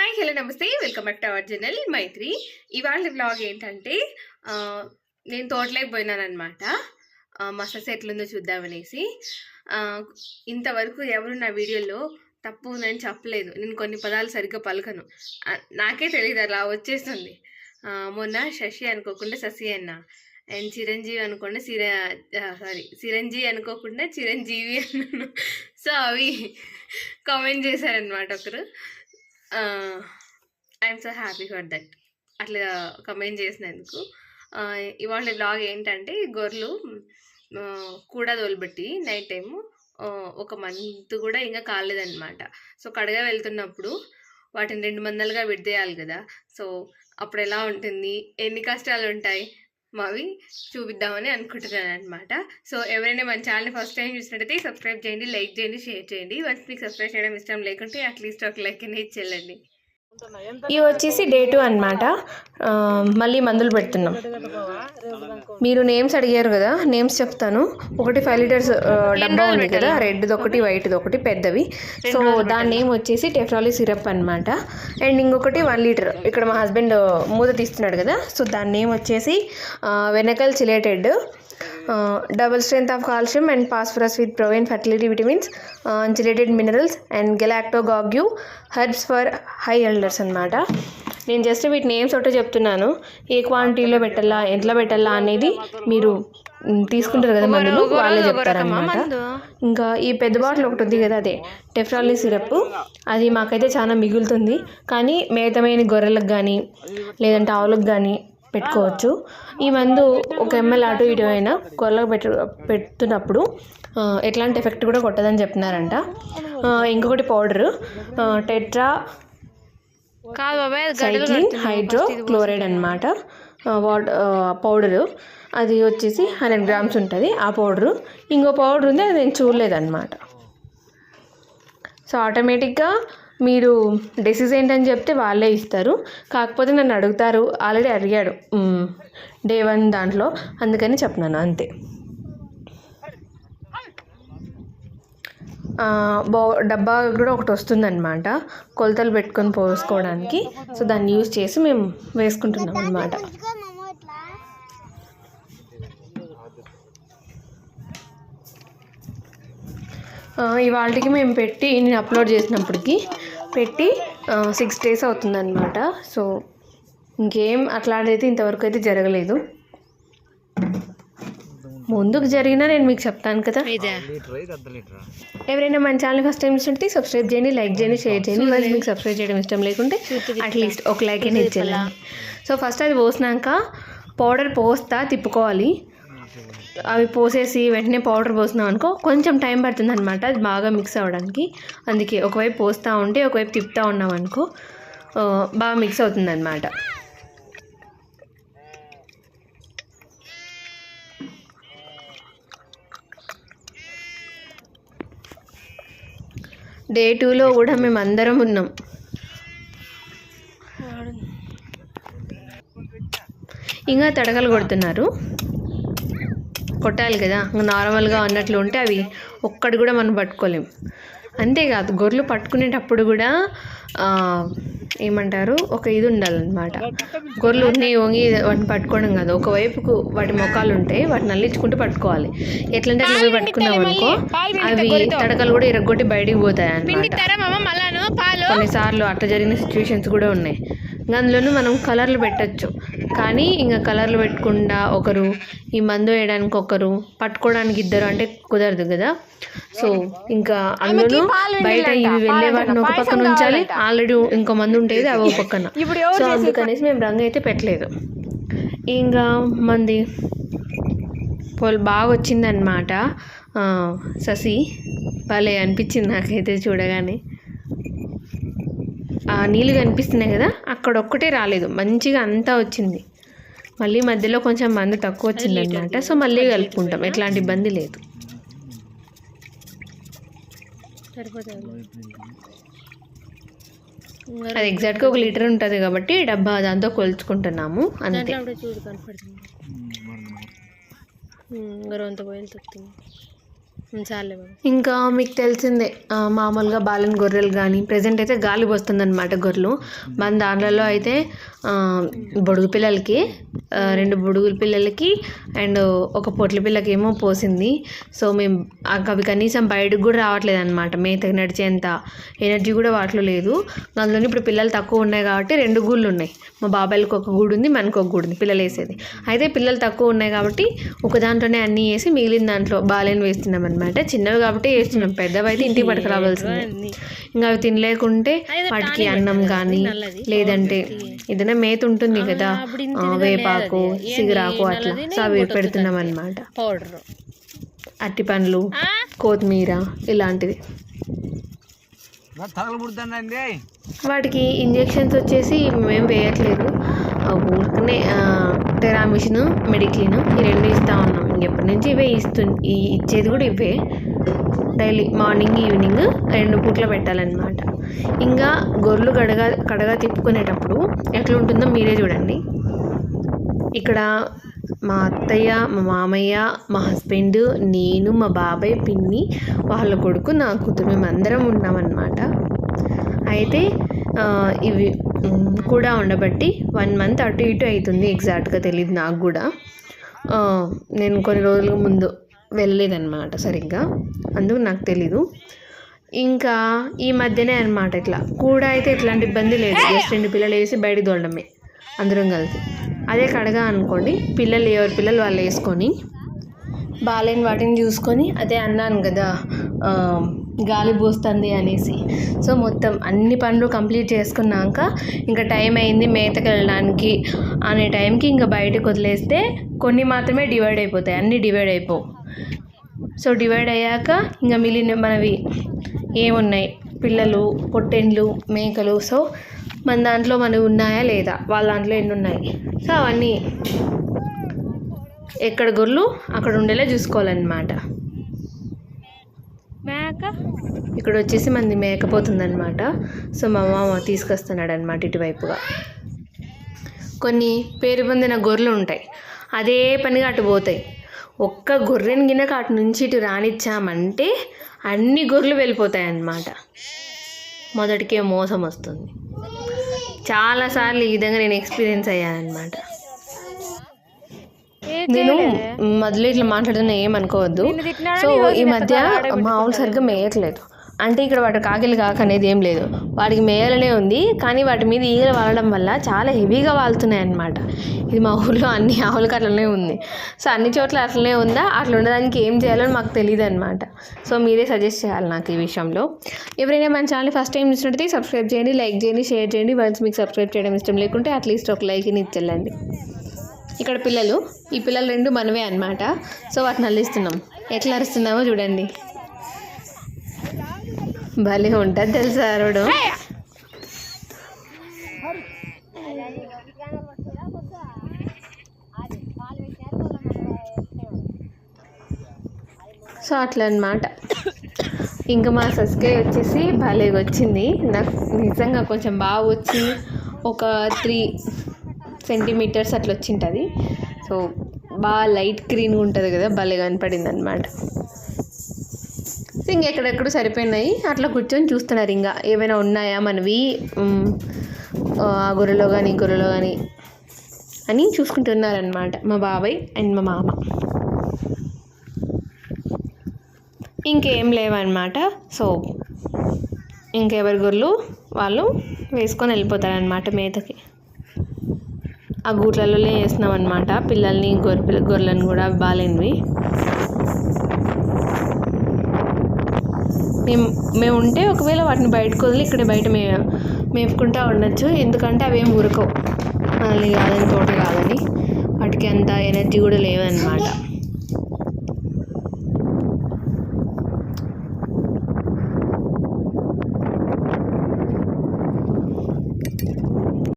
Hi hello నమస్తే. Welcome back to our channel Maitri. ఇవాళ blog ఏంటంటే నేను తోటలోకి పోయినాను మసస్ ఎట్లుందో చూద్దామనేసి ఇంతవరకు ఎవరు నా వీడియోలో తప్పు ఉందని చెప్పలేదు. నేను కొన్ని పదాలు సరిగ్గా పలకను. నాకే తెలియదు అలా వచ్చేస్తుంది. మొన్న శశి అనుకోకుండా శశి అన్న అండ్ చిరంజీవి అనుకోండి చిర సారీ చిరంజీవి అనుకోకుండా చిరంజీవి అన్నాను. సో అవి కామెంట్ చేశారనమాట ఒకరు. I'm so happy for that అట్లా కమెంట్ చేసినందుకు. ఇవాళ బ్లాగ్ ఏంటంటే గొర్రెలు కూడా తోలుబెట్టి నైట్ టైము ఒక మంత్ కూడా ఇంకా కాలేదన్నమాట. సో కడగ వెళ్తున్నప్పుడు వాటిని రెండు మందలుగా విడదేయాలి కదా. సో అప్పుడు ఎలా ఉంటుంది? ఎన్ని కష్టాలు ఉంటాయి మావి చూపిద్దామని అనుకుంటున్నాను అనమాట సో ఎవరైనా మన ఛానల్ని ఫస్ట్ టైం చూసినట్టయితే సబ్స్క్రైబ్ చేయండి లైక్ చేయండి షేర్ చేయండి. వన్స్ మీకు సబ్స్క్రైబ్ చేయడం ఇష్టం లేకుంటే అట్లీస్ట్ ఒక లైక్ అనేది ఇచ్చేయండి ఇవి వచ్చేసి డే టూ అనమాట మళ్ళీ మందులు పెడుతున్నాం. మీరు నేమ్స్ అడిగారు కదా నేమ్స్ చెప్తాను. ఒకటి ఫైవ్ లీటర్స్ డబ్బా ఉంది కదా రెడ్ది ఒకటి వైట్ది ఒకటి పెద్దవి. సో దాని నేమ్ వచ్చేసి టెఫ్రాలీ సిరప్ అనమాట అండ్ ఇంకొకటి వన్ లీటర్. ఇక్కడ మా హస్బెండ్ మూత తీస్తున్నాడు కదా సో దాని నేమ్ వచ్చేసి వెనకల్ chelated. Double strength of calcium and phosphorus with ప్రొవైన్ fertility vitamins and chelated minerals and galactagogue herbs for high yielders అనమాట నేను జస్ట్ వీటి నేమ్స్ ఒకటే చెప్తున్నాను. ఏ క్వాంటిటీలో పెట్టాలా ఎంతలో పెట్టాలా అనేది మీరు తీసుకుంటారు కదా మందులు వాళ్ళే చెప్తారనమాట ఇంకా ఈ పెద్ద బాటిల్ ఒకటి ఉంది కదా అదే టెఫ్రాలీ సిరప్ అది మాకైతే చాలా మిగులుతుంది. కానీ మిగతమైన గొర్రెలకు కానీ లేదంటే ఆవులకు కానీ పెట్టుకోవచ్చు. ఈ మందు ఒక ఎంఎల్ అటు ఇటు అయినా గొర్రెలకు పెట్టు పెడుతున్నప్పుడు ఎట్లాంటి ఎఫెక్ట్ కూడా కొట్టదని చెప్తున్నారంట. ఇంకొకటి powder tetracycline hydrochloride అనమాట వాట్ పౌడరు. అది వచ్చేసి హండ్రెడ్ గ్రామ్స్ ఉంటుంది. ఆ పౌడరు. ఇంకో పౌడర్ ఉంది అది నేను చూడలేదన్నమాట. సో ఆటోమేటిక్గా మీరు డెసిజ్ ఏంటని చెప్తే వాళ్ళే ఇస్తారు. కాకపోతే నన్ను అడుగుతారు. ఆల్రెడీ అడిగాడు. డే వన్ దాంట్లో. అందుకని చెప్పినాను. అంతే. ఆ, బౌ డబ్బా కూడా ఒకటి వస్తుందన్నమాట. కొలతలు పెట్టుకొని పోసుకోవడానికి. సో దాన్ని యూజ్ చేసి మేము వేసుకుంటున్నాం అనమాట ఇవాళకి మేము పెట్టి నేను అప్లోడ్ చేసినప్పటికి పెట్టి సిక్స్ డేస్ అవుతుందన్నమాట. సో ఇంకేం అట్లాంటిదైతే ఇంతవరకు అయితే జరగలేదు. ముందుకు జరిగినా నేను మీకు చెప్తాను కదా. ఎవరైనా మన ఛానల్ ఫస్ట్ టైం చూస్తుంటే సబ్స్క్రైబ్ చేయండి లైక్ చేయండి షేర్ చేయండి. మరి మీకు సబ్స్క్రైబ్ చేయడం ఇష్టం లేకుంటే అట్లీస్ట్ ఒక లైక్ అయినా ఇచ్చేయాలి. సో ఫస్ట్ అది పోసినాక పౌడర్ పోస్తా తిప్పుకోవాలి. అవి పోసేసి వెంటనే పౌడర్ పోసినాం అనుకో కొంచెం టైం పడుతుంది అనమాట అది బాగా మిక్స్ అవ్వడానికి. అందుకే ఒకవైపు పోస్తూ ఉంటే ఒకవైపు తిప్పుతూ ఉన్నాం అనుకో బాగా మిక్స్ అవుతుంది అనమాట డే టూలో కూడా మేము అందరం ఉన్నాం ఇంకా తడకలు కొడుతున్నారు. కొట్టాలి కదా. నార్మల్గా అన్నట్లు ఉంటే అవి ఒక్కటి కూడా మనం పట్టుకోలేం. అంతేకాదు గొర్రెలు పట్టుకునేటప్పుడు కూడా ఏమంటారు ఒక ఇది ఉండాలన్నమాట. గొర్రెలు ఉన్నాయి వంగి వాటిని పట్టుకోవడం కాదు. ఒకవైపుకు వాటి మొక్కలు ఉంటాయి వాటిని అల్లించుకుంటూ పట్టుకోవాలి. ఎట్లంటే అట్లా పోయి పట్టుకున్నాం అనుకో అవి తడకలు కూడా ఇరగొట్టి బయటికి పోతాయి అన్నమాట. కొన్నిసార్లు అట్లా జరిగిన సిచ్యువేషన్స్ కూడా ఉన్నాయి. అందులోనూ మనం కలర్లు పెట్టచ్చు. కానీ ఇంకా కలర్లు పెట్టకుండా ఒకరు ఈ మందు వేయడానికి ఒకరు పట్టుకోవడానికి ఇద్దరు అంటే కుదరదు కదా. సో ఇంకా అందులోనూ బయట ఇవి వెళ్ళే వాటిని ఒక పక్కన ఉంచాలి ఆల్రెడీ ఇంకో మంది ఉండేది అవి ఒక పక్కన. సో అందుకనేసి మేము రంగు అయితే పెట్టలేదు. ఇంకా మంది పోల్ బాగా వచ్చిందనమాట ససి భలే అనిపించింది నాకైతే చూడగానే. నీళ్ళు కనిపిస్తున్నాయి కదా అక్కడ ఒక్కటే రాలేదు. మంచిగా అంతా వచ్చింది. మళ్ళీ మధ్యలో కొంచెం మందు తక్కువ వచ్చింది అనమాట సో మళ్ళీ కలుపుకుంటాం. ఎట్లాంటి ఇబ్బంది లేదు. అది ఎగ్జాక్ట్గా ఒక లీటర్ ఉంటుంది కాబట్టి డబ్బా దాంతో కొలుచుకుంటున్నాము. అంతే. చూడు కనపడుతుంది. ఇంకా మీకు తెలిసిందే మామూలుగా బాలన్ గొర్రెలు కానీ ప్రజెంట్ అయితే గాలి పోస్తుంది అనమాట గొర్రెలు. మన దాంట్లలో అయితే బొడుగు పిల్లలకి రెండు బొడుగుల పిల్లలకి అండ్ ఒక పొట్ల పిల్లకి ఏమో పోసింది. సో మేము అవి కనీసం బయటకు కూడా రావట్లేదు అనమాట మేతకి నడిచేంత ఎనర్జీ కూడా వాటిలో లేదు. అందులో ఇప్పుడు పిల్లలు తక్కువ ఉన్నాయి కాబట్టి రెండు గూళ్ళు ఉన్నాయి. మా బాబాయిలకు ఒక గూడు ఉంది మనకు ఒక గూడు ఉంది పిల్లలు వేసేది. అయితే పిల్లలు తక్కువ ఉన్నాయి కాబట్టి ఒక దాంట్లోనే అన్నీ వేసి మిగిలిన దాంట్లో బాలేని వేస్తున్నాం అనమాట చిన్నవి కాబట్టి వేస్తున్నాం. పెద్దవి అయితే ఇంటికి పట్టుకురావాల్సిందే. ఇంకా అవి తినలేకుంటే వాటికి అన్నం కానీ లేదంటే ఏదైనా మేత ఉంటుంది కదా. ఆ, వేపాకు సిగరాకు అట్లా సో అవి పెడుతున్నాం అనమాట పౌడర్. అట్టి పండ్లు కొత్తిమీర ఇలాంటివి. వాటికి ఇంజెక్షన్స్ వచ్చేసి మేము వేయట్లేదు. ఆ ఊరికనే టెరామిషన్ మెడిక్లిన్ ఈ రెండు ఇస్తూ ఉన్నాం. ఇంకెప్పటి నుంచి ఇవే ఇస్తు ఈ ఇచ్చేది కూడా ఇవే. డైలీ మార్నింగ్ ఈవినింగ్ రెండు పూట్ల పెట్టాలన్నమాట. ఇంకా గొర్రెలు కడగా కడగా తిప్పుకునేటప్పుడు ఎట్లుంటుందో మీరే చూడండి. ఇక్కడ మా అత్తయ్య మా మామయ్య మా హస్బెండ్ నేను మా బాబాయ్ పిన్ని వాళ్ళ కొడుకు నా కూతురు మేము అందరం ఉన్నామన్నమాట. అయితే ఇవి కూడా ఉండబట్టి వన్ మంత్ అటు ఇటు అవుతుంది ఎగ్జాక్ట్గా తెలియదు నాకు కూడా. నేను కొన్ని రోజుల ముందు వెళ్ళలేదన్నమాట సరిగ్గా. అందుకు నాకు తెలీదు. ఇంకా ఈ మధ్యనే అనమాట ఇట్లా. కూడా అయితే ఎట్లాంటి ఇబ్బంది లేదు. జస్ట్ రెండు పిల్లలు వేసి బయటికి తోలడమే అందరం కలిసి. అదే కడగా అనుకోండి. పిల్లలు ఎవరి పిల్లలు వాళ్ళు వేసుకొని బాలేని వాటిని చూసుకొని అదే అన్నాను కదా గాలి పోస్తుంది అనేసి. సో మొత్తం అన్ని పనులు కంప్లీట్ చేసుకున్నాక ఇంకా టైం అయింది మేతకు వెళ్ళడానికి. అనే టైంకి ఇంకా బయటకు వదిలేస్తే కొన్ని మాత్రమే డివైడ్ అయిపోతాయి. అన్నీ డివైడ్ అయిపోవు. సో డివైడ్ అయ్యాక ఇంకా మిగిలిన మనవి ఏమున్నాయి? పిల్లలు పొట్టెండ్లు మేకలు. సో మన దాంట్లో మనవి ఉన్నాయా లేదా? వాళ్ళ దాంట్లో ఎన్ని ఉన్నాయి? సో అవన్నీ ఎక్కడ గొర్రెలు? అక్కడ ఉండేలా చూసుకోవాలన్నమాట. మేక? ఇక్కడ వచ్చేసి మంది మేకపోతుందన్నమాట సో మా మామ తీసుకొస్తున్నాడు అనమాట ఇటువైపుగా. కొన్ని పేరు పొందిన గొర్రెలు ఉంటాయి. అదే పనిగా అటు పోతాయి. ఒక్క గొర్రెని గిన్నెకి అటు నుంచి ఇటు రానిచ్చామంటే అన్ని గొర్రెలు వెళ్ళిపోతాయి అన్నమాట మొదటికే మోసం వస్తుంది. చాలాసార్లు ఈ విధంగా నేను ఎక్స్పీరియన్స్ అయ్యానమాట నేను మొదలు ఇట్లా మాట్లాడుతున్నా ఏమనుకోవద్దు సో ఈ మధ్య మామూలు సరిగ్గా మేయట్లేదు. అంటే ఇక్కడ వాటి కాకిలు కాక అనేది ఏం లేదు. వాటికి మేయాలనే ఉంది. కానీ వాటి మీద ఈగలు వాలడం వల్ల చాలా హెవీగా వాళ్తున్నాయి అన్నమాట. ఇది మా ఊర్లో అన్ని ఆవులకి అట్లనే ఉంది. సో అన్ని చోట్ల అట్లనే ఉందా? అట్లా ఉండడానికి ఏం చేయాలో మాకు తెలియదు అనమాట సో మీరే సజెస్ట్ చేయాలి నాకు ఈ విషయంలో. ఎవరైనా మన ఛానల్ ఫస్ట్ టైం చూసినట్టయితే సబ్స్క్రైబ్ చేయండి లైక్ చేయండి షేర్ చేయండి. వన్స్ మీకు సబ్స్క్రైబ్ చేయడం ఇష్టం లేకుంటే అట్లీస్ట్ ఒక లైక్ని ఇచ్చేళ్ళండి. ఇక్కడ పిల్లలు ఈ పిల్లలు రెండు మనవే అన్నమాట. సో వాటిని అల్లిస్తున్నాం. ఎట్లా అరుస్తున్నామో చూడండి. భలే ఉంటుంది తెలుసా అరవడం సో అట్లా అన్నమాట ఇంకా మా సస్కే వచ్చేసి భలే వచ్చింది. నాకు నిజంగా కొంచెం బాగా వచ్చి ఒక త్రీ సెంటీమీటర్స్ అట్లా వచ్చింటుంది. సో బాగా లైట్ గ్రీన్గా ఉంటుంది కదా భలే కనపడింది అనమాట ఇంక ఎక్కడెక్కడ సరిపోయినాయి. అట్లా కూర్చొని చూస్తున్నారు ఇంకా ఏమైనా ఉన్నాయా మనవి? ఆ గొర్రెలో కానీ గొర్రెలో కానీ అని చూసుకుంటున్నారనమాట మా బాబాయ్ అండ్ మా మామ. ఇంకేం లేవన్నమాట. సో ఇంకెవరి గొర్రెలు? వాళ్ళు వేసుకొని వెళ్ళిపోతారనమాట మేతకి. ఆ గూట్లలోనే వేస్తున్నాం అనమాట పిల్లల్ని గొర్రె గొర్రెలను కూడా అవి మేము మేము ఉంటే ఒకవేళ వాటిని బయటకు వదిలి ఇక్కడ బయట మే మేపుకుంటా ఉండొచ్చు. ఎందుకంటే అవేం ఉరకవు. మనల్ని కాదని తోట కాదని. వాటికి అంత ఎనర్జీ కూడా లేవన్నమాట.